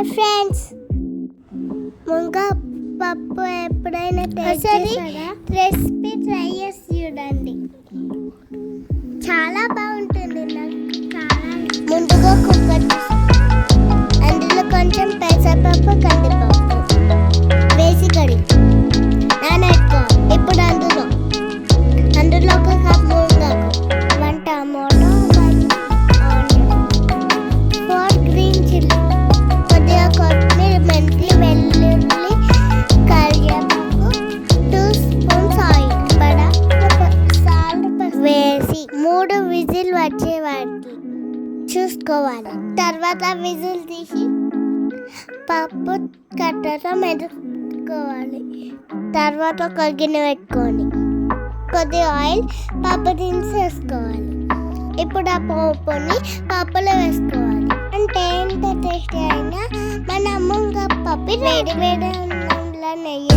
Hi friends munga పప్పు ఎప్పుడైనా ఒకసారి రెసిపీ ట్రై చేసి చూడండి. చాలా బాగుంటుంది విజిల్ వచ్చే వాటికి చూసుకోవాలి. తర్వాత విజిల్ తీసి పప్పు కట్టతో మెదుకోవాలి తర్వాత ఒక గిన్నె పెట్టుకొని కొద్దిగా ఆయిల్ పప్పు దినుసేసుకోవాలి ఇప్పుడు ఆ పప్పుని పప్పులో వేసుకోవాలి. అంటే ఎంత టేస్టీ అయినా మన అమ్మ ఇంకా పప్పు వేడి వేడి అన్నంలో నెయ్యి